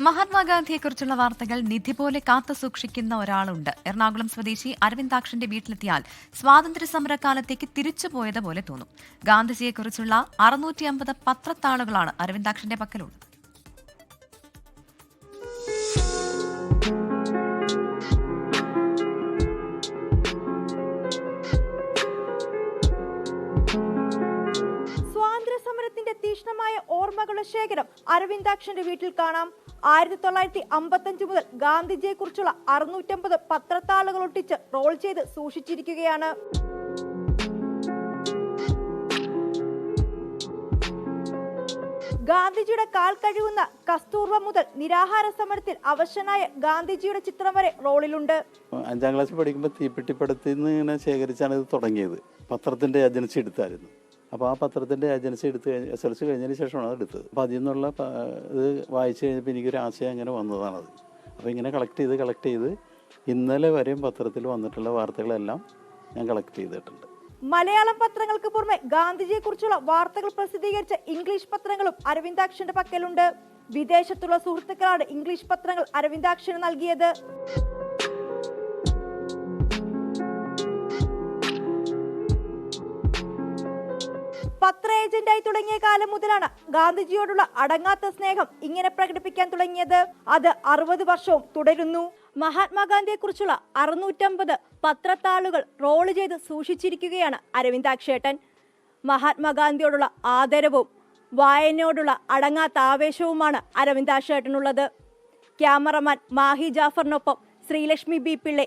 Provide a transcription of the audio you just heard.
മഹാത്മാഗാന്ധിയെക്കുറിച്ചുള്ള വാർത്തകൾ നിധി പോലെ കാത്തു സൂക്ഷിക്കുന്ന ഒരാളുണ്ട്. എറണാകുളം സ്വദേശി അരവിന്ദാക്ഷന്റെ വീട്ടിലെത്തിയാൽ സ്വാതന്ത്ര്യ സമരകാലത്തേക്ക് തിരിച്ചുപോയതുപോലെ തോന്നും. ഗാന്ധിജിയെക്കുറിച്ചുള്ള അറുന്നൂറ്റി അമ്പത് പത്രത്താളുകളാണ് അരവിന്ദാക്ഷന്റെ പക്കലുള്ളത്. തീക്ഷ്ണമായ ഓർമ്മകളുടെ ശേഖരം അരവിന്ദാക്ഷന്റെ വീട്ടിൽ കാണാം. ആയിരത്തി തൊള്ളായിരത്തി അമ്പത്തഞ്ച് മുതൽ ഗാന്ധിജിയെ കുറിച്ചുള്ള അറുന്നൂറ്റമ്പത് പത്രത്താളുകൾ ഒട്ടിച്ച് റോൾ ചെയ്ത് സൂക്ഷിച്ചിരിക്കുകയാണ്. ഗാന്ധിജിയുടെ കാൽ കഴിയുന്ന കസ്തൂർവ മുതൽ നിരാഹാര സമരത്തിൽ അവശനായ ഗാന്ധിജിയുടെ ചിത്രം വരെ റോളിലുണ്ട്. അഞ്ചാം ക്ലാസ്സിൽ പഠിക്കുമ്പോൾ തീപ്പെട്ടിപ്പടത്തിൽ നിന്ന് ഇങ്ങനെ ശേഖരിച്ചാണ് ഇത് തുടങ്ങിയത്. പത്രത്തിന്റെ ഏജൻസി എടുത്തായിരുന്നു. അപ്പോൾ ആ പത്രത്തിന്റെ ഏജൻസി എടുത്ത് കഴിഞ്ഞ് എസ് എൽ സി കഴിഞ്ഞതിന് ശേഷമാണ് അത് എടുത്തത്. അപ്പോൾ അതിൽ നിന്നുള്ള ഇത് വായിച്ചു കഴിഞ്ഞപ്പോൾ എനിക്കൊരു ആശയം അങ്ങനെ വന്നതാണത് അപ്പോൾ ഇങ്ങനെ കളക്ട് ചെയ്ത് കളക്ട് ചെയ്ത് ഇന്നലെ വരെയും പത്രത്തിൽ വന്നിട്ടുള്ള വാർത്തകളെല്ലാം ഞാൻ കളക്ട് ചെയ്തിട്ടുണ്ട്. മലയാളം പത്രങ്ങൾക്ക് പുറമെ ഗാന്ധിജിയെ കുറിച്ചുള്ള വാർത്തകൾ പ്രസിദ്ധീകരിച്ച ഇംഗ്ലീഷ് പത്രങ്ങളും അരവിന്ദാക്ഷന്റെ പക്കലുണ്ട്. വിദേശത്തുള്ള സുഹൃത്തുക്കളാണ് ഇംഗ്ലീഷ് പത്രങ്ങൾ അരവിന്ദാക്ഷന് നൽകിയത്. ഏജന്റായി തുടങ്ങിയ കാലം മുതലാണ് ഗാന്ധിജിയോടുള്ള അടങ്ങാത്ത സ്നേഹം ഇങ്ങനെ പ്രകടിപ്പിക്കാൻ തുടങ്ങിയത്. അത് അറുപത് വർഷവും തുടരുന്നു. മഹാത്മാഗാന്ധിയെ കുറിച്ചുള്ള അറുന്നൂറ്റമ്പത് പത്രത്താളുകൾ റോൾ ചെയ്ത് സൂക്ഷിച്ചിരിക്കുകയാണ് അരവിന്ദാക്ഷേട്ടൻ. മഹാത്മാഗാന്ധിയോടുള്ള ആദരവും വായനയോടുള്ള അടങ്ങാത്ത ആവേശവുമാണ് അരവിന്ദാക്ഷേട്ടനുള്ളത്. Cameraman Mahi ജാഫറിനൊപ്പം Sreelakshmi B Pillai